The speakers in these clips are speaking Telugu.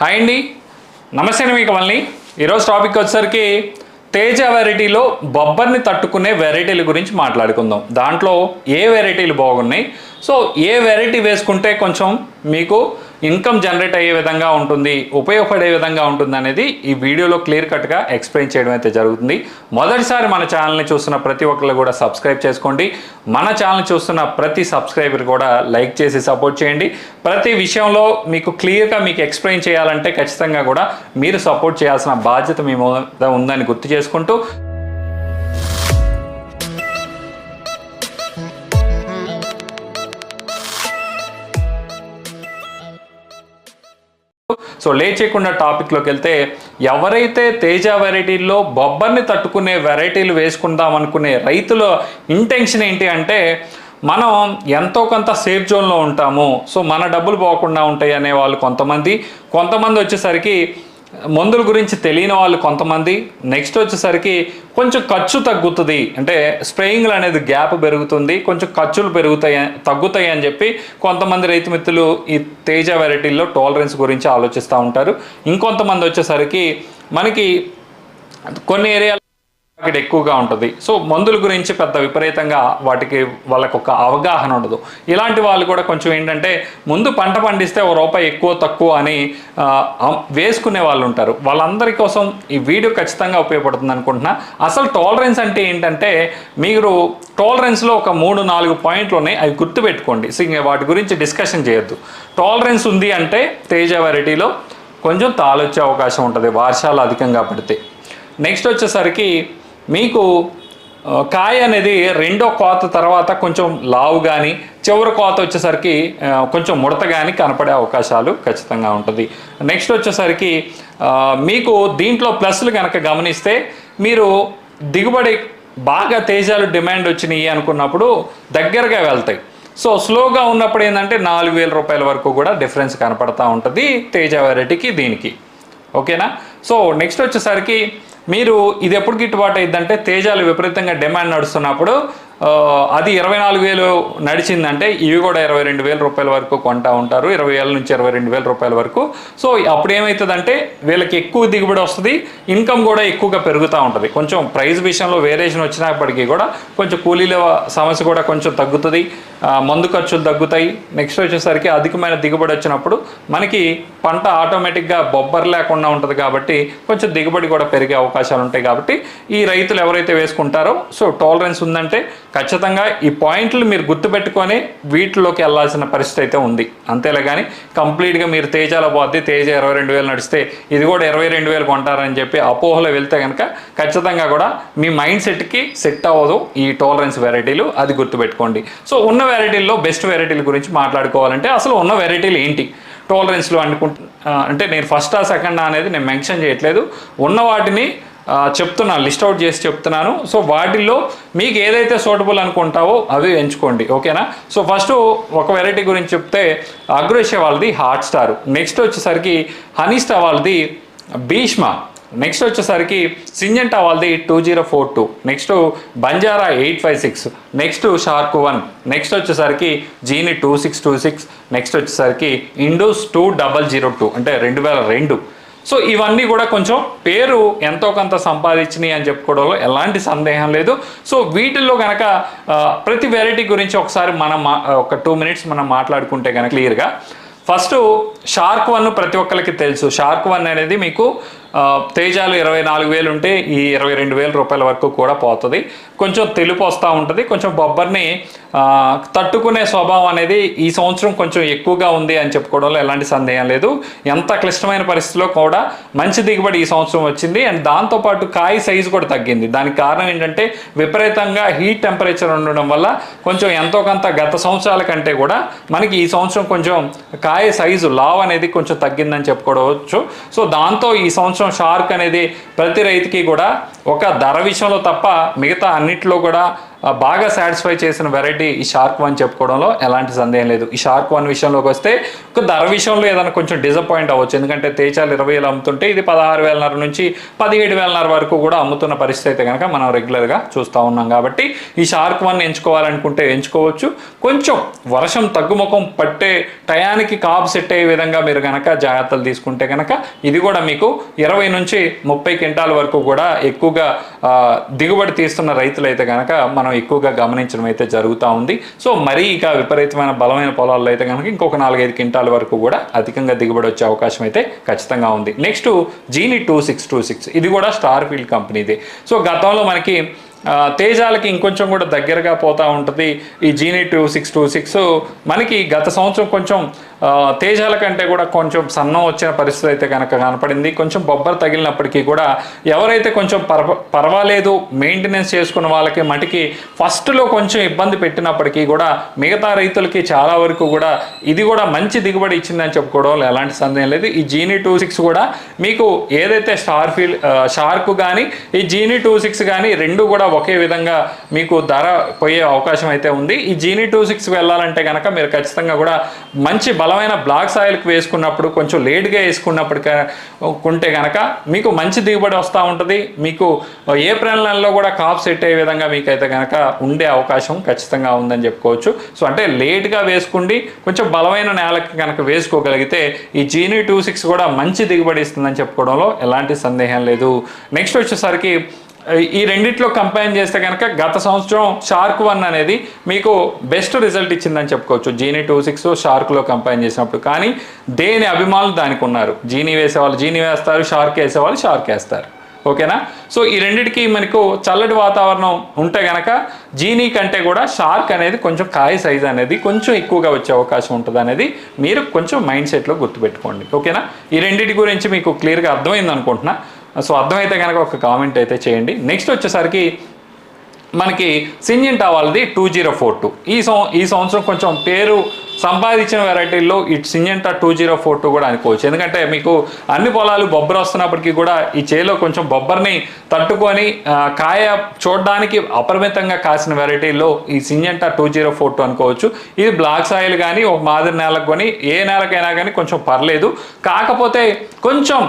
హాయ్ అండి. నమస్తే మీకు మళ్ళీ. ఈరోజు టాపిక్ వచ్చేసరికి తేజ వెరైటీలో బొబ్బర్ని తట్టుకునే వెరైటీల గురించి మాట్లాడుకుందాం. దాంట్లో ఏ వెరైటీలు బాగున్నాయి? సో ఏ వెరైటీ వేసుకుంటే కొంచెం మీకు ఇన్కమ్ జనరేట్ అయ్యే విధంగా ఉంటుంది ఉపయోగపడే విధంగా ఉంటుంది అనేది ఈ వీడియోలో క్లియర్ కట్గా ఎక్స్ప్లెయిన్ చేయడం అయితే జరుగుతుంది. మొదటిసారి మన ఛానల్ని చూస్తున్న ప్రతి ఒక్కరు కూడా సబ్స్క్రైబ్ చేసుకోండి. మన ఛానల్ చూస్తున్న ప్రతి సబ్స్క్రైబర్ కూడా లైక్ చేసి సపోర్ట్ చేయండి. ప్రతి విషయంలో మీకు క్లియర్గా మీకు ఎక్స్ప్లెయిన్ చేయాలంటే ఖచ్చితంగా కూడా మీరు సపోర్ట్ చేయాల్సిన బాధ్యత మీ మీద ఉందని గుర్తు చేసుకుంటూ సో లేట్ టాపిక్లోకి వెళ్తే ఎవరైతే తేజ వెరైటీల్లో బొబ్బర్ని తట్టుకునే వెరైటీలు వేసుకుందాం అనుకునే రైతుల ఇంటెన్షన్ ఏంటి అంటే మనం ఎంతో కొంత సేఫ్ జోన్లో ఉంటాము. సో మన డబ్బులు పోకుండా ఉంటాయి అనే వాళ్ళు కొంతమంది. కొంతమంది వచ్చేసరికి మందుల గురించి తెలియని వాళ్ళు కొంతమంది. నెక్స్ట్ వచ్చేసరికి కొంచెం ఖర్చు తగ్గుతుంది. అంటే స్ప్రేయింగ్లు అనేది గ్యాప్ పెరుగుతుంది. కొంచెం ఖర్చులు పెరుగుతాయి తగ్గుతాయి అని చెప్పి కొంతమంది రైతు మిత్రులు ఈ తేజ వెరైటీల్లో టాలరెన్స్ గురించి ఆలోచిస్తూ ఉంటారు. ఇంకొంతమంది వచ్చేసరికి మనకి కొన్ని ఏరియాలు మార్కెట్ ఎక్కువగా ఉంటుంది. సో మందుల గురించి పెద్ద విపరీతంగా వాటికి వాళ్ళకు ఒక అవగాహన ఉండదు. ఇలాంటి వాళ్ళు కూడా కొంచెం ఏంటంటే ముందు పంట పండిస్తే ఒక రూపాయి ఎక్కువ తక్కువ అని వేసుకునే వాళ్ళు ఉంటారు. వాళ్ళందరి కోసం ఈ వీడియో ఖచ్చితంగా ఉపయోగపడుతుంది అనుకుంటున్నా. అసలు టాలరెన్స్ అంటే ఏంటంటే మీరు టాలరెన్స్లో ఒక మూడు నాలుగు పాయింట్లు ఉన్నాయి అవి గుర్తుపెట్టుకోండి. సో వాటి గురించి డిస్కషన్ చేయొద్దు. టాలరెన్స్ ఉంది అంటే తేజ వెరైటీలో కొంచెం తాళొచ్చే అవకాశం ఉంటుంది వర్షాలు అధికంగా పడితే. నెక్స్ట్ వచ్చేసరికి మీకు కాయ అనేది రెండో కోత తర్వాత కొంచెం లావు కానీ చివరి కోత వచ్చేసరికి కొంచెం ముడత కానీ కనపడే అవకాశాలు ఖచ్చితంగా ఉంటుంది. నెక్స్ట్ వచ్చేసరికి మీకు దీంట్లో ప్లస్లు కనుక గమనిస్తే మీరు దిగుబడి బాగా తేజాలు డిమాండ్ వచ్చినాయి అనుకున్నప్పుడు దగ్గరగా వెళ్తాయి. సో స్లోగా ఉన్నప్పుడు ఏంటంటే నాలుగు వేల రూపాయల వరకు కూడా డిఫరెన్స్ కనపడతా ఉంటుంది తేజ వెరైటీకి దీనికి. ఓకేనా? సో నెక్స్ట్ వచ్చేసరికి మీరు ఇది ఎప్పుడు గిట్టుబాటు అయిందంటే తేజాలు విపరీతంగా డిమాండ్ నడుస్తున్నప్పుడు అది ఇరవై నాలుగు వేలు నడిచిందంటే ఇవి కూడా ఇరవై రెండు వేల రూపాయల వరకు కొంటా ఉంటారు. ఇరవై వేల నుంచి ఇరవై రెండు వేల రూపాయల వరకు. సో అప్పుడు ఏమవుతుందంటే వీళ్ళకి ఎక్కువ దిగుబడి వస్తుంది ఇన్కమ్ కూడా ఎక్కువగా పెరుగుతూ ఉంటుంది. కొంచెం ప్రైస్ విషయంలో వేరియేషన్ వచ్చినప్పటికీ కూడా కొంచెం కూలీల సమస్య కూడా కొంచెం తగ్గుతుంది. మందు ఖర్చులు తగ్గుతాయి. నెక్స్ట్ వచ్చేసరికి అధికమైన దిగుబడి వచ్చినప్పుడు మనకి పంట ఆటోమేటిక్గా బొబ్బర్ లేకుండా ఉంటుంది కాబట్టి కొంచెం దిగుబడి కూడా పెరిగే అవకాశాలు ఉంటాయి కాబట్టి ఈ రైతులు ఎవరైతే వేసుకుంటారో సో టాలరెన్స్ ఉందంటే ఖచ్చితంగా ఈ పాయింట్లు మీరు గుర్తుపెట్టుకొని వీటిలోకి వెళ్ళాల్సిన పరిస్థితి అయితే ఉంది. అంతేలే కానీ కంప్లీట్గా మీరు తేజాల పోతే తేజ ఇరవై రెండు వేలు నడిస్తే ఇది కూడా ఇరవై రెండు వేలు కొంటారని చెప్పి అపోహలో వెళ్తే కనుక ఖచ్చితంగా కూడా మీ మైండ్ సెట్కి సెట్ అవ్వదు ఈ టాలరెన్స్ వెరైటీలు అది గుర్తుపెట్టుకోండి. సో ఉన్న వెరైటీల్లో బెస్ట్ వెరైటీల గురించి మాట్లాడుకోవాలంటే అసలు ఉన్న వెరైటీలు ఏంటి? టాలరెన్స్లో అనుకుంటు అంటే నేను ఫస్ట్ ఆ అనేది నేను మెన్షన్ చేయట్లేదు. ఉన్న వాటిని చెప్తున్నాను లిస్ట్ అవుట్ చేసి చెప్తున్నాను. సో వాటిల్లో మీకు ఏదైతే సూటబుల్ అనుకుంటావో అవి ఎంచుకోండి. ఓకేనా? సో ఫస్ట్ ఒక వెరైటీ గురించి చెప్తే అగ్రోషియా వాళ్ళది హాట్ స్టార్. నెక్స్ట్ వచ్చేసరికి హనీస్టా వాళ్ళది భీష్మ. నెక్స్ట్ వచ్చేసరికి సింజంటా వాళ్ళది two zero four two. Next Banjara eight five six. Next Shark one. Next వచ్చేసరికి జీని two six two six. Next వచ్చేసరికి Indus two double zero two. అంటే రెండు వేల రెండు. సో ఇవన్నీ కూడా కొంచెం పేరు ఎంతో కొంత సంపాదించినాయి అని చెప్పుకోవడంలో ఎలాంటి సందేహం లేదు. సో వీటిల్లో కనుక ప్రతి వెరైటీ గురించి ఒకసారి మనం మా- ఒక టూ మినిట్స్ మనం మాట్లాడుకుంటే కనుక క్లియర్గా ఫస్ట్ షార్క్ వన్ ప్రతి ఒక్కరికి తెలుసు. షార్క్ వన్ అనేది మీకు తేజాలు ఇరవై నాలుగు వేలు ఉంటే ఈ ఇరవై రెండు వేల రూపాయల వరకు కూడా పోతుంది. కొంచెం తెలుపు వస్తూ ఉంటుంది. కొంచెం బొబ్బర్ని తట్టుకునే స్వభావం అనేది ఈ సంవత్సరం కొంచెం ఎక్కువగా ఉంది అని చెప్పుకోవడంలో ఎలాంటి సందేహం లేదు. ఎంత క్లిష్టమైన పరిస్థితిలో కూడా మంచి దిగుబడి ఈ సంవత్సరం వచ్చింది. అండ్ దాంతోపాటు కాయ సైజు కూడా తగ్గింది. దానికి కారణం ఏంటంటే విపరీతంగా హీట్ టెంపరేచర్ ఉండడం వల్ల కొంచెం ఎంతో కొంత గత సంవత్సరాల కంటే కూడా మనకి ఈ సంవత్సరం కొంచెం కాయ సైజు లావ్ అనేది కొంచెం తగ్గిందని చెప్పుకోవచ్చు. సో దాంతో ఈ సంవత్సరం షార్క్ అనేది ప్రతి రైతుకి కూడా ఒక ధర విషయంలో తప్ప మిగతా అన్నిట్లో కూడా బాగా సాటిస్ఫై చేసిన వెరైటీ ఈ షార్క్ వన్ చెప్పుకోవడంలో ఎలాంటి సందేహం లేదు. ఈ షార్క్ వన్ విషయంలోకి వస్తే ఒక ధర విషయంలో ఏదైనా కొంచెం డిసప్పాయింట్ అవ్వచ్చు. ఎందుకంటే తేజాలు ఇరవై వేలు అమ్ముతుంటే ఇది పదహారు వేలన్నర నుంచి పదిహేడు వేలన్నర వరకు కూడా అమ్ముతున్న పరిస్థితి అయితే కనుక మనం రెగ్యులర్గా చూస్తూ ఉన్నాం. కాబట్టి ఈ షార్క్ వన్ ఎంచుకోవాలనుకుంటే ఎంచుకోవచ్చు. కొంచెం వర్షం తగ్గుముఖం పట్టే టయానికి కాపు సెట్ అయ్యే విధంగా మీరు కనుక జాగ్రత్తలు తీసుకుంటే కనుక ఇది కూడా మీకు ఇరవై నుంచి ముప్పై క్వింటాల వరకు కూడా ఎక్కువగా దిగుబడి తీస్తున్న రైతులు అయితే కనుక మనం మనం ఎక్కువగా గమనించడం అయితే జరుగుతూ ఉంది. సో మరీ ఇక విపరీతమైన బలమైన పొలాల్లో అయితే కనుక ఇంకొక నాలుగైదు క్వింటాల వరకు కూడా అధికంగా దిగుబడి వచ్చే అవకాశం అయితే ఖచ్చితంగా ఉంది. నెక్స్ట్ జీని టూ సిక్స్ టూ సిక్స్ ఇది కూడా స్టార్ ఫీల్డ్ కంపెనీది. సో గతంలో మనకి తేజాలకి ఇంకొంచెం కూడా దగ్గరగా పోతూ ఉంటుంది. ఈ genie two six two six మనకి గత సంవత్సరం కొంచెం తేజాల కంటే కూడా కొంచెం సన్నం వచ్చిన పరిస్థితి అయితే కనుక కనపడింది. కొంచెం బొబ్బర్ తగిలినప్పటికీ కూడా ఎవరైతే కొంచెం పర్వ పర్వాలేదు మెయింటెనెన్స్ చేసుకున్న వాళ్ళకి మటుకి ఫస్ట్లో కొంచెం ఇబ్బంది పెట్టినప్పటికీ కూడా మిగతా రైతులకి చాలా వరకు కూడా ఇది కూడా మంచి దిగుబడి ఇచ్చిందని చెప్పుకోవడం ఎలాంటి సందేహం లేదు. ఈ జీనీ టూ సిక్స్ కూడా మీకు ఏదైతే స్టార్ ఫీల్డ్ షార్క్ కానీ ఈ జీనీ టూ సిక్స్ కానీ రెండు కూడా ఒకే విధంగా మీకు ధర పోయే అవకాశం అయితే ఉంది. ఈ జీనీ టూ సిక్స్ వెళ్ళాలంటే కనుక మీరు ఖచ్చితంగా కూడా మంచి బలమైన బ్లాక్ సాయిల్కి వేసుకున్నప్పుడు కొంచెం లేట్గా వేసుకున్నప్పుడు కుంటే కనుక మీకు మంచి దిగుబడి వస్తూ ఉంటుంది. మీకు ఏప్రిల్ నెలలో కూడా కాప్ సెట్ అయ్యే విధంగా మీకైతే కనుక ఉండే అవకాశం ఖచ్చితంగా ఉందని చెప్పుకోవచ్చు. సో అంటే లేట్గా వేసుకుండి. కొంచెం బలమైన నేలకి కనుక వేసుకోగలిగితే ఈ జీనీ టూ సిక్స్ కూడా మంచి దిగుబడి ఇస్తుందని చెప్పుకోవడంలో ఎలాంటి సందేహం లేదు. నెక్స్ట్ వచ్చేసరికి ఈ రెండిట్లో కంపైన్ చేస్తే కనుక గత సంవత్సరం షార్క్ వన్ అనేది మీకు బెస్ట్ రిజల్ట్ ఇచ్చిందని చెప్పుకోవచ్చు. జీనీ టూ సిక్స్ షార్క్లో కంపైన్ చేసినప్పుడు. కానీ దేని అభిమానులు దానికి ఉన్నారు? జీనీ వేసేవాళ్ళు జీనీ వేస్తారు షార్క్ వేసేవాళ్ళు షార్క్ వేస్తారు. ఓకేనా? సో ఈ రెండిటికి మనకు చల్లటి వాతావరణం ఉంటే గనక జీనీ కంటే కూడా షార్క్ అనేది కొంచెం కాయ సైజ్ అనేది కొంచెం ఎక్కువగా వచ్చే అవకాశం ఉంటుంది అనేది మీరు కొంచెం మైండ్ సెట్లో గుర్తుపెట్టుకోండి. ఓకేనా? ఈ రెండింటి గురించి మీకు క్లియర్గా అర్థమైంది అనుకుంటున్నా. సో అర్థమైతే కనుక ఒక కామెంట్ అయితే చేయండి. నెక్స్ట్ వచ్చేసరికి మనకి సింజింటా వాళ్ళది టూ జీరో ఫోర్ టూ ఈ సం ఈ సంవత్సరం కొంచెం పేరు సంపాదించిన వెరైటీల్లో ఈ Syngenta two zero four two కూడా అనుకోవచ్చు. ఎందుకంటే మీకు అన్ని పొలాలు బొబ్బర వస్తున్నప్పటికీ కూడా ఈ చేలో కొంచెం బొబ్బర్ని తట్టుకొని కాయ చూడడానికి అపరిమితంగా కాసిన వెరైటీల్లో ఈ Syngenta two zero four two అనుకోవచ్చు. ఇది బ్లాక్ సాయిల్ కానీ ఒక మాదిరి నేలకు కానీ ఏ నేలకైనా కానీ కొంచెం పర్లేదు. కాకపోతే కొంచెం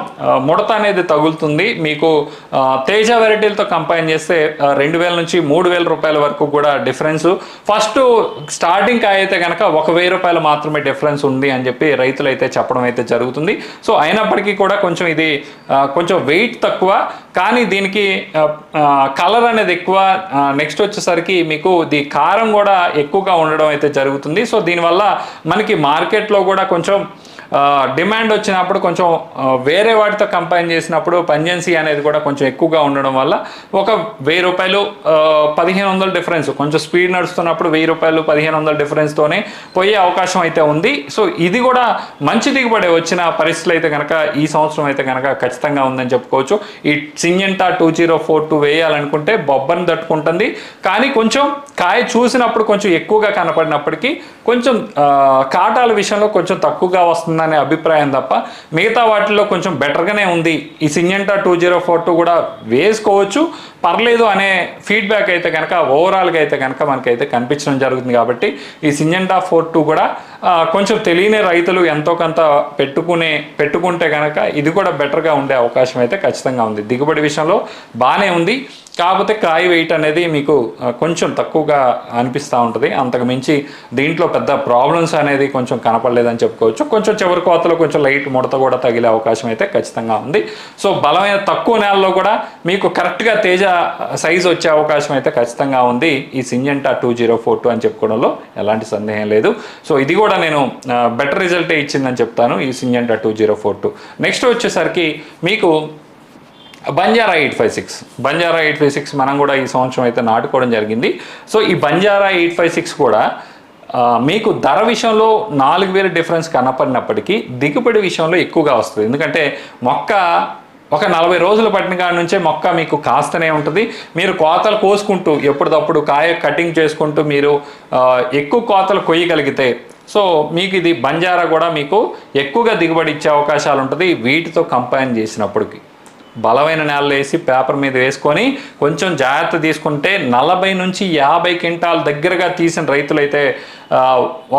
ముడత అనేది తగులుతుంది. మీకు తేజ వెరైటీలతో కంపైన్ చేస్తే రెండు వేల నుంచి మూడు వేల రూపాయల వరకు కూడా డిఫరెన్స్. ఫస్ట్ స్టార్టింగ్ కాయ అయితే కనుక ఒక వెయ్యి రూపాయలు మాత్రమే డిఫరెన్స్ ఉంది అని చెప్పి రైతులు అయితే చెప్పడం అయితే జరుగుతుంది. సో అయినప్పటికీ కూడా కొంచెం ఇది కొంచెం వెయిట్ తక్కువ. కానీ దీనికి కలర్ అనేది ఎక్కువ నెక్స్ట్ వచ్చేసరికి మీకు ది కారం కూడా ఎక్కువగా ఉండడం అయితే జరుగుతుంది. సో దీనివల్ల మనకి మార్కెట్లో కూడా కొంచెం డిమాండ్ వచ్చినప్పుడు కొంచెం వేరే వాటితో కంపైన్ చేసినప్పుడు పంజెన్సీ అనేది కూడా కొంచెం ఎక్కువగా ఉండడం వల్ల ఒక వెయ్యి రూపాయలు పదిహేను వందల డిఫరెన్స్ కొంచెం స్పీడ్ నడుస్తున్నప్పుడు వెయ్యి రూపాయలు పదిహేను వందల డిఫరెన్స్తోనే పోయే అవకాశం అయితే ఉంది. సో ఇది కూడా మంచి దిగుబడి వచ్చిన పరిస్థితులు అయితే కనుక ఈ సంవత్సరం అయితే కనుక ఖచ్చితంగా ఉందని చెప్పుకోవచ్చు. ఈ Syngenta two zero four two వేయాలనుకుంటే బొబ్బని తట్టుకుంటుంది. కానీ కొంచెం కాయ చూసినప్పుడు కొంచెం ఎక్కువగా కనపడినప్పటికీ కొంచెం కాటాల విషయంలో కొంచెం తక్కువగా వస్తుంది. వస్తుందనే అభిప్రాయం తప్ప మిగతా వాటిల్లో కొంచెం బెటర్గానే ఉంది. ఈ Syngenta two zero four two కూడా వేసుకోవచ్చు. పర్లేదు అనే ఫీడ్బ్యాక్ అయితే కనుక ఓవరాల్గా అయితే కనుక మనకైతే కనిపించడం జరుగుతుంది కాబట్టి ఈ సింజెంటా ఫోర్ టూ కూడా కొంచెం తెలియని రైతులు ఎంతో కొంత పెట్టుకునే పెట్టుకుంటే కనుక ఇది కూడా బెటర్గా ఉండే అవకాశం అయితే ఖచ్చితంగా ఉంది. దిగుబడి విషయంలో బాగానే ఉంది. కాకపోతే కాయ వెయిట్ అనేది మీకు కొంచెం తక్కువగా అనిపిస్తూ ఉంటుంది. అంతకు మించి దీంట్లో పెద్ద ప్రాబ్లమ్స్ అనేది కొంచెం కనపడలేదని చెప్పుకోవచ్చు. కొంచెం చివరి కోతలో కొంచెం లైట్ ముడత కూడా తగిలే అవకాశం అయితే ఖచ్చితంగా ఉంది. సో బలమైన తక్కువ నేలలో కూడా మీకు కరెక్ట్గా తేజ సైజ్ వచ్చే అవకాశం అయితే ఖచ్చితంగా ఉంది. ఈ Syngenta two zero four two అని చెప్పుకోవడంలో ఎలాంటి సందేహం లేదు. సో ఇది కూడా నేను బెటర్ రిజల్టే ఇచ్చిందని చెప్తాను ఈ Syngenta two zero four two. Next వచ్చేసరికి మీకు Banjara eight five six. Banjara eight five six మనం కూడా ఈ సంవత్సరం అయితే నాటుకోవడం జరిగింది. సో ఈ బంజారా ఎయిట్ ఫైవ్ సిక్స్ కూడా మీకు ధర విషయంలో నాలుగు వేల డిఫరెన్స్ కనపడినప్పటికీ దిగుబడి విషయంలో ఎక్కువగా వస్తుంది. ఎందుకంటే మొక్క ఒక నలభై రోజులు పట్టిన కాడ నుంచే మొక్క మీకు కాస్తనే ఉంటుంది. మీరు కోతలు కోసుకుంటూ ఎప్పటికప్పుడు కాయ కటింగ్ చేసుకుంటూ మీరు ఎక్కువ కోతలు కొయ్యగలిగితే సో మీకు ఇది బంజారా కూడా మీకు ఎక్కువగా దిగుబడి ఇచ్చే అవకాశాలు ఉంటుంది వీటితో కంపైన్ చేసినప్పటికి. బలమైన నేలలు వేసి పేపర్ మీద వేసుకొని కొంచెం జాగ్రత్త తీసుకుంటే నలభై నుంచి యాభై క్వింటాల్ దగ్గరగా తీసిన రైతులైతే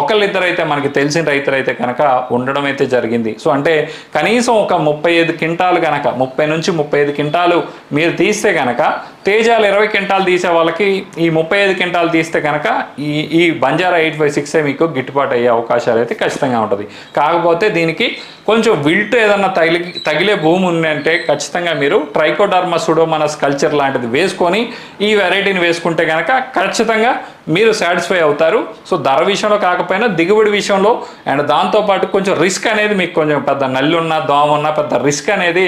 ఒకళ్ళిద్దరైతే మనకి తెలిసిన రైతులైతే కనుక ఉండడం అయితే జరిగింది. సో అంటే కనీసం ఒక ముప్పై ఐదు క్వింటాలు కనుక ముప్పై నుంచి ముప్పై ఐదు క్వింటాలు మీరు తీస్తే కనుక తేజాలు ఇరవై క్వింటాలు తీసే వాళ్ళకి ఈ ముప్పై ఐదు క్వింటాలు తీస్తే కనుక ఈ ఈ బంజారా ఎయిట్ ఫైవ్ సిక్స్ మీకు గిట్టుబాటు అయ్యే అవకాశాలు అయితే ఖచ్చితంగా ఉంటుంది. కాకపోతే దీనికి కొంచెం విల్ట్ ఏదన్నా తగిలి తగిలే భూమి ఉందంటే ఖచ్చితంగా మీరు ట్రైకోడర్మా సుడోమనస్ కల్చర్ లాంటిది వేసుకొని ఈ వెరైటీని వేసుకుంటే కనుక ఖచ్చితంగా మీరు సాటిస్ఫై అవుతారు. సో ధర విషయంలో కాకపోయినా దిగుబడి విషయంలో అండ్ దాంతోపాటు కొంచెం రిస్క్ అనేది మీకు కొంచెం పెద్ద నల్లి ఉన్న దోమ ఉన్న పెద్ద రిస్క్ అనేది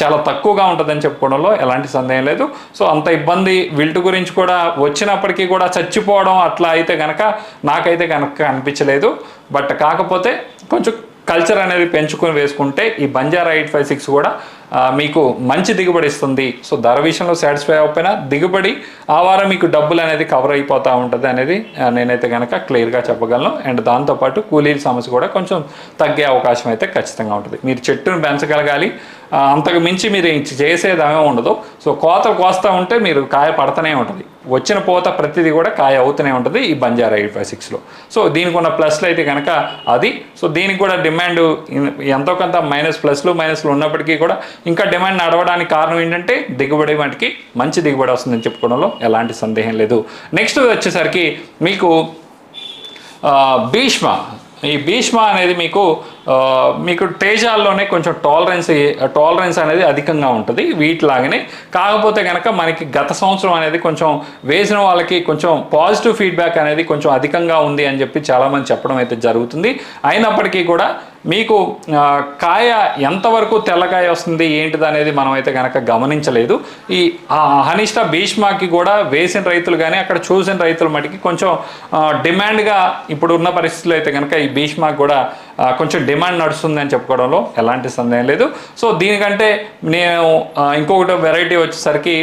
చాలా తక్కువగా ఉంటుందని చెప్పుకోవడంలో ఎలాంటి సందేహం లేదు. సో అంత ఇబ్బంది విల్ట్ గురించి కూడా వచ్చినప్పటికీ కూడా చచ్చిపోవడం అట్లా అయితే కనుక నాకైతే కనుక అనిపించలేదు. బట్ కాకపోతే కొంచెం కల్చర్ అనేది పెంచుకొని వేసుకుంటే ఈ బంజారా ఎయిట్ ఫైవ్ సిక్స్ కూడా మీకు మంచి దిగుబడి ఇస్తుంది. సో ధర విషయంలో సాటిస్ఫై అవ్వకపోయినా దిగుబడి ఆ వారం మీకు డబ్బులు అనేది కవర్ అయిపోతూ ఉంటుంది అనేది నేనైతే కనుక క్లియర్గా చెప్పగలను. అండ్ దాంతోపాటు కూలీల సమస్య కూడా కొంచెం తగ్గే అవకాశం అయితే ఖచ్చితంగా ఉంటుంది. మీరు చెట్టును పెంచగలగాలి. అంతకు మించి మీరు ఇంక చేసేది ఉండదు. సో కోత కోస్తూ ఉంటే మీరు కాయ పడుతూనే ఉంటుంది. వచ్చిన పోత ప్రతిదీ కూడా కాయ అవుతూనే ఉంటుంది ఈ బంజారా ఎయిట్ ఫైవ్ సిక్స్లో. సో దీనికి ఉన్న ప్లస్లు అయితే కనుక అది. సో దీనికి కూడా డిమాండ్ ఎంతో కొంత మైనస్ ప్లస్లు మైనస్లు ఉన్నప్పటికీ కూడా ఇంకా డిమాండ్ నడవడానికి కారణం ఏంటంటే దిగుబడి మటుకి మంచి దిగుబడి వస్తుందని చెప్పుకోవడంలో ఎలాంటి సందేహం లేదు. నెక్స్ట్ వచ్చేసరికి మీకు భీష్మ. ఈ భీష్మ అనేది మీకు మీకు తేజాల్లోనే కొంచెం టాలరెన్స్ టాలరెన్స్ అనేది అధికంగా ఉంటుంది వీటిలాగానే. కాకపోతే కనుక మనకి గత సంవత్సరం అనేది కొంచెం వేసిన వాళ్ళకి కొంచెం పాజిటివ్ ఫీడ్బ్యాక్ అనేది కొంచెం అధికంగా ఉంది అని చెప్పి చాలామంది చెప్పడం అయితే జరుగుతుంది. అయినప్పటికీ కూడా మీకు కాయ ఎంతవరకు తెల్లకాయ వస్తుంది ఏంటిది అనేది మనం అయితే కనుక గమనించలేదు. ఈ ఆ అనిష్ట భీష్మాకి కూడా వేసిన రైతులు కానీ అక్కడ చూసిన రైతుల మటుకి కొంచెం డిమాండ్గా ఇప్పుడు ఉన్న పరిస్థితుల్లో అయితే కనుక ఈ భీష్మాకి కూడా కొంచెం డిమాండ్ నడుస్తుంది అని చెప్పుకోవడంలో ఎలాంటి సందేహం లేదు. సో దీనికంటే నేను ఇంకొకటి వెరైటీ వచ్చేసరికి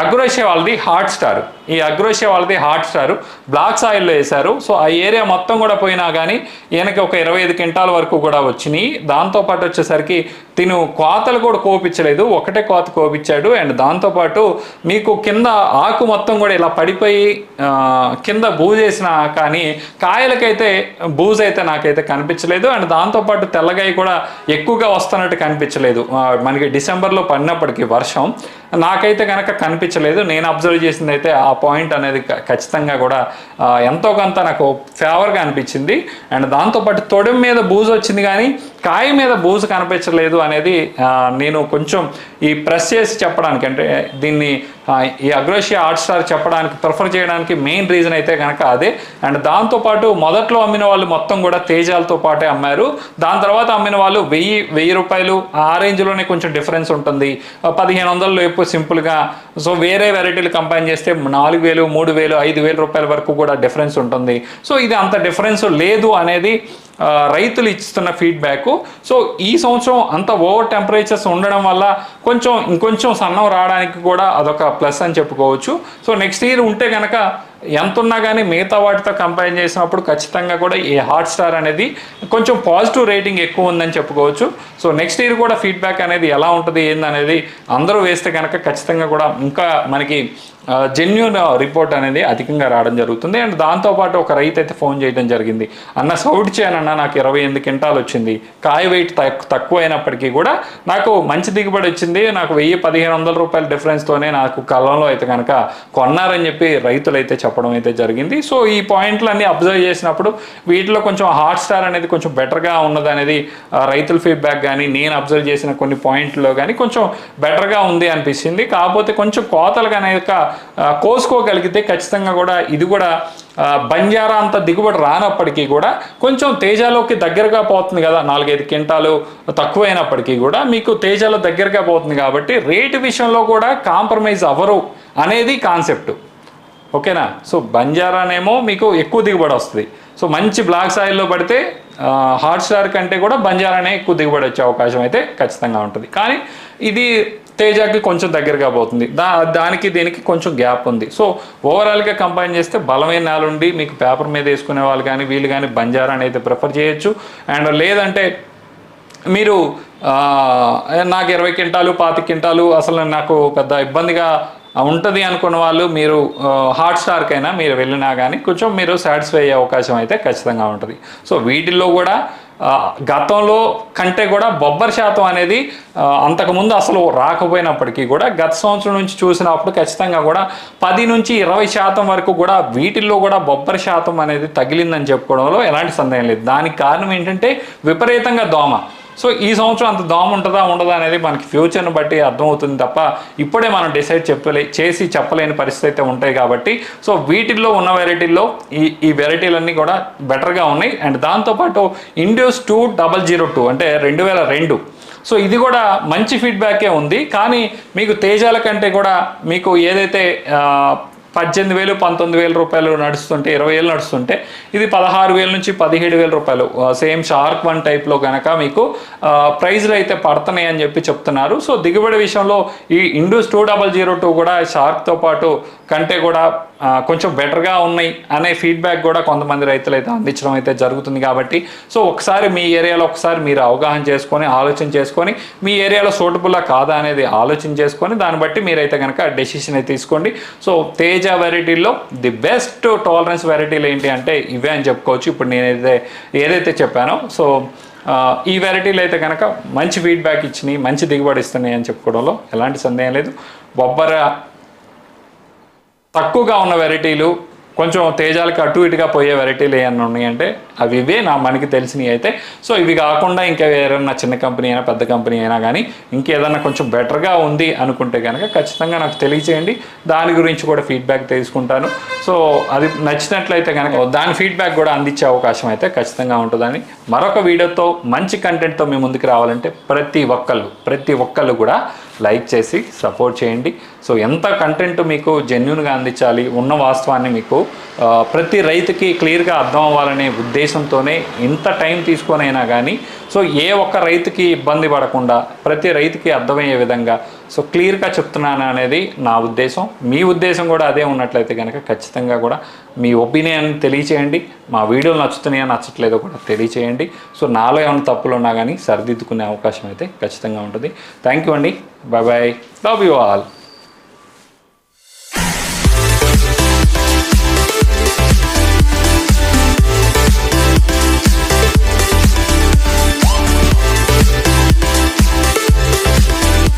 అగ్రోషే వాళ్ళది హాట్ స్టార్. ఈ అగ్రోషియా వాళ్ళది హాట్ స్టార్. బ్లాక్ సాయిల్లో వేశారు. సో ఆ ఏరియా మొత్తం కూడా పోయినా కానీ ఈయనకి ఒక ఇరవై ఐదు క్వింటాల వరకు కూడా వచ్చినాయి. దాంతోపాటు వచ్చేసరికి తిను కోతలు కూడా కోపించలేదు. ఒకటే కోత కోపించాడు. అండ్ దాంతోపాటు మీకు కింద ఆకు మొత్తం కూడా ఇలా పడిపోయి కింద బూజేసిన కానీ కాయలకైతే బూజ్ అయితే నాకైతే కనిపించలేదు. అండ్ దాంతోపాటు తెల్లగాయ కూడా ఎక్కువగా వస్తున్నట్టు కనిపించలేదు. మనకి డిసెంబర్లో పడినప్పటికీ వర్షం. నాకైతే కనుక కనిపించలేదు. నేను అబ్జర్వ్ చేసింది అయితే ఆ పాయింట్ అనేది ఖచ్చితంగా కూడా ఎంతో కొంత నాకు ఫేవర్గా అనిపించింది. అండ్ దాంతోపాటు తొడెం మీద బూజు వచ్చింది కానీ కాయ మీద బూజు కనిపించలేదు అనేది నేను కొంచెం ఈ ప్రెస్ చేసి చెప్పడానికి అంటే దీన్ని ఈ అగ్రోషియా ఆర్ట్ స్టార్ చెప్పడానికి ప్రిఫర్ చేయడానికి మెయిన్ రీజన్ అయితే కనుక అదే. అండ్ దాంతోపాటు మొదట్లో అమ్మిన వాళ్ళు మొత్తం కూడా తేజాలతో పాటే అమ్మారు. దాని తర్వాత అమ్మిన వాళ్ళు వెయ్యి వెయ్యి రూపాయలు ఆ రేంజ్లోనే కొంచెం డిఫరెన్స్ ఉంటుంది. పదిహేను వందలు ఎక్కువ సింపుల్గా సో వేరే వెరైటీలు కంపైన్ చేస్తే నాలుగు వేలు మూడు వేలు ఐదు వేల రూపాయల వరకు కూడా డిఫరెన్స్ ఉంటుంది. సో ఇది అంత డిఫరెన్స్ లేదు అనేది రైతులు ఇస్తున్న ఫీడ్బ్యాక్ సో ఈ సంవత్సరం అంత ఓవర్ టెంపరేచర్స్ ఉండడం వల్ల కొంచెం ఇంకొంచెం సన్నం రావడానికి కూడా అదొక ప్లస్ అని చెప్పుకోవచ్చు. సో నెక్స్ట్ ఇయర్ ఉంటే కనుక ఎంత ఉన్నా కానీ మిగతా వాటితో కంపేర్ చేసినప్పుడు ఖచ్చితంగా కూడా ఈ హాట్ స్టార్ అనేది కొంచెం పాజిటివ్ రేటింగ్ ఎక్కువ ఉందని చెప్పుకోవచ్చు. సో నెక్స్ట్ ఇయర్ కూడా ఫీడ్బ్యాక్ అనేది ఎలా ఉంటుంది ఏందనేది అందరూ వేస్తే కనుక ఖచ్చితంగా కూడా ఇంకా మనకి జెన్యున్ రిపోర్ట్ అనేది అధికంగా రావడం జరుగుతుంది. అండ్ దాంతోపాటు ఒక రైతు అయితే ఫోన్ చేయడం జరిగింది. అన్న సౌట్ చేయనన్న నాకు ఇరవై ఎనిమిది క్వింటాలు వచ్చింది. కాయ వెయిట్ తక్కువ అయినప్పటికీ కూడా నాకు మంచి దిగుబడి వచ్చింది. నాకు వెయ్యి పదిహేను వందల రూపాయల డిఫరెన్స్తోనే నాకు కళ్ళంలో అయితే కనుక కొన్నారని చెప్పి రైతులు అయితే చెప్పడం అయితే జరిగింది. సో ఈ పాయింట్లన్నీ అబ్జర్వ్ చేసినప్పుడు వీటిలో కొంచెం హాట్ స్టార్ అనేది కొంచెం బెటర్గా ఉన్నది అనేది రైతుల ఫీడ్బ్యాక్ కానీ నేను అబ్జర్వ్ చేసిన కొన్ని పాయింట్లో కానీ కొంచెం బెటర్గా ఉంది అనిపించింది కాకపోతే కొంచెం కోతలు కనుక కోసుకోగలిగితే ఖచ్చితంగా కూడా ఇది కూడా బంజారా అంత దిగుబడి రానప్పటికీ కూడా కొంచెం తేజాలోకి దగ్గరగా పోతుంది కదా నాలుగైదు క్వింటాలు తక్కువైనప్పటికీ కూడా మీకు తేజాలో దగ్గరగా పోతుంది కాబట్టి రేటు విషయంలో కూడా కాంప్రమైజ్ అవ్వరు అనేది కాన్సెప్ట్. ఓకేనా? సో బంజారానేమో మీకు ఎక్కువ దిగుబడి వస్తుంది. సో మంచి బ్లాక్ సాయిల్లో పడితే ఆ, హాట్ స్టార్ కంటే కూడా బంజారానే ఎక్కువ దిగుబడి వచ్చే అవకాశం అయితే ఖచ్చితంగా ఉంటుంది. కానీ ఇది తేజాకి కొంచెం దగ్గరగా పోతుంది. దా దానికి దీనికి కొంచెం గ్యాప్ ఉంది. సో ఓవరాల్గా కంపైన్ చేస్తే బలమైన నేల ఉండి మీకు పేపర్ మీద వేసుకునే వాళ్ళు కానీ వీళ్ళు కానీ బంజారా అయితే ప్రిఫర్ చేయొచ్చు. అండ్ లేదంటే మీరు నాకు ఇరవై క్వింటాలు పాతి క్వింటాలు అసలు నాకు పెద్ద ఇబ్బందిగా ఉంటుంది అనుకున్న వాళ్ళు మీరు హాట్ స్టార్కైనా మీరు వెళ్ళినా కానీ కొంచెం మీరు సాటిస్ఫై అయ్యే అవకాశం అయితే ఖచ్చితంగా ఉంటుంది. సో వీటిల్లో కూడా గతంలో కంటే కూడా బొబ్బర్ శాతం అనేది అంతకుముందు అసలు రాకపోయినప్పటికీ కూడా గత సంవత్సరం నుంచి చూసినప్పుడు ఖచ్చితంగా కూడా పది నుంచి ఇరవై శాతం వరకు కూడా వీటిల్లో కూడా బొబ్బర్ శాతం అనేది తగిలిందని చెప్పుకోవడంలో ఎలాంటి సందేహం లేదు. దానికి కారణం ఏంటంటే విపరీతంగా దోమ. సో ఈ సంవత్సరం అంత దోమ ఉంటుందా ఉండదా అనేది మనకి ఫ్యూచర్ని బట్టి అర్థమవుతుంది తప్ప ఇప్పుడే మనం డిసైడ్ చెప్పలే చేసి చెప్పలేని పరిస్థితి అయితే ఉంటాయి కాబట్టి సో వీటిల్లో ఉన్న వెరైటీల్లో ఈ ఈ వెరైటీలన్నీ కూడా బెటర్గా ఉన్నాయి. అండ్ దాంతోపాటు Indus two double zero two అంటే రెండు వేల రెండు. సో ఇది కూడా మంచి ఫీడ్బ్యాకే ఉంది. కానీ మీకు తేజాల కంటే కూడా మీకు ఏదైతే పద్దెనిమిది వేలు పంతొమ్మిది వేల రూపాయలు నడుస్తుంటే ఇరవై వేలు నడుస్తుంటే ఇది పదహారు వేల నుంచి పదిహేడు వేల రూపాయలు. సేమ్ షార్క్ వన్ టైప్లో కనుక మీకు ప్రైజ్లు అయితే పడుతున్నాయి అని చెప్పి చెప్తున్నారు. సో దిగుబడి విషయంలో ఈ Indus two double zero two కూడా షార్క్తో పాటు కంటే కూడా కొంచెం బెటర్గా ఉన్నాయి అనే ఫీడ్బ్యాక్ కూడా కొంతమంది రైతులు అయితే అందించడం అయితే జరుగుతుంది కాబట్టి సో ఒకసారి మీ ఏరియాలో ఒకసారి మీరు అవగాహన చేసుకొని ఆలోచన చేసుకొని మీ ఏరియాలో సూటబుల్లా కాదా అనేది ఆలోచన చేసుకొని దాన్ని బట్టి మీరైతే కనుక డెసిషన్ అయితే తీసుకోండి. సో తేజ వెరైటీల్లో ది బెస్ట్ టాలరెన్స్ వెరైటీలు ఏంటి అంటే ఇవే అని చెప్పుకోవచ్చు. ఇప్పుడు నేనైతే ఏదైతే చెప్పానో సో ఈ వెరైటీలు అయితే కనుక మంచి ఫీడ్బ్యాక్ ఇచ్చినాయి మంచి దిగుబడి ఇస్తున్నాయి అని చెప్పుకోవడంలో ఎలాంటి సందేహం లేదు. బొబ్బర తక్కువగా ఉన్న వెరైటీలు కొంచెం తేజాలకి అటు ఇటుగా పోయే వెరైటీలు ఏమన్నా ఉన్నాయంటే అవి ఇవే నా మనకి తెలిసినవి అయితే. సో ఇవి కాకుండా ఇంకా ఏదైనా చిన్న కంపెనీ అయినా పెద్ద కంపెనీ అయినా కానీ ఇంకేదన్నా కొంచెం బెటర్గా ఉంది అనుకుంటే కనుక ఖచ్చితంగా నాకు తెలియచేయండి. దాని గురించి కూడా ఫీడ్బ్యాక్ తీసుకుంటాను. సో అది నచ్చినట్లయితే కనుక దాని ఫీడ్బ్యాక్ కూడా అందించే అవకాశం అయితే ఖచ్చితంగా ఉంటుందని. మరొక వీడియోతో మంచి కంటెంట్తో మీ ముందుకు రావాలంటే ప్రతి ఒక్కళ్ళు ప్రతి ఒక్కళ్ళు కూడా లైక్ చేసి సపోర్ట్ చేయండి. సో ఎంత కంటెంట్ మీకు జెన్యున్గా అందించాలి ఉన్న వాస్తవాన్ని మీకు ప్రతి రైతుకి క్లియర్గా అర్థం అవ్వాలనే ఉద్దేశంతోనే ఇంత టైం తీసుకొనైనా కానీ సో ఏ ఒక్క రైతుకి ఇబ్బంది పడకుండా ప్రతి రైతుకి అర్థమయ్యే విధంగా సో క్లియర్గా చెప్తున్నాను అనేది నా ఉద్దేశం. మీ ఉద్దేశం కూడా అదే ఉన్నట్లయితే కనుక ఖచ్చితంగా కూడా మీ ఒపీనియన్ తెలియచేయండి. మా వీడియోలు నచ్చుతున్నాయో నచ్చట్లేదో కూడా తెలియచేయండి. సో నాలో ఏమైనా తప్పులు ఉన్నా కానీ సరిదిద్దుకునే అవకాశం అయితే ఖచ్చితంగా ఉంటుంది. థ్యాంక్ యూ అండి. Bye bye love you all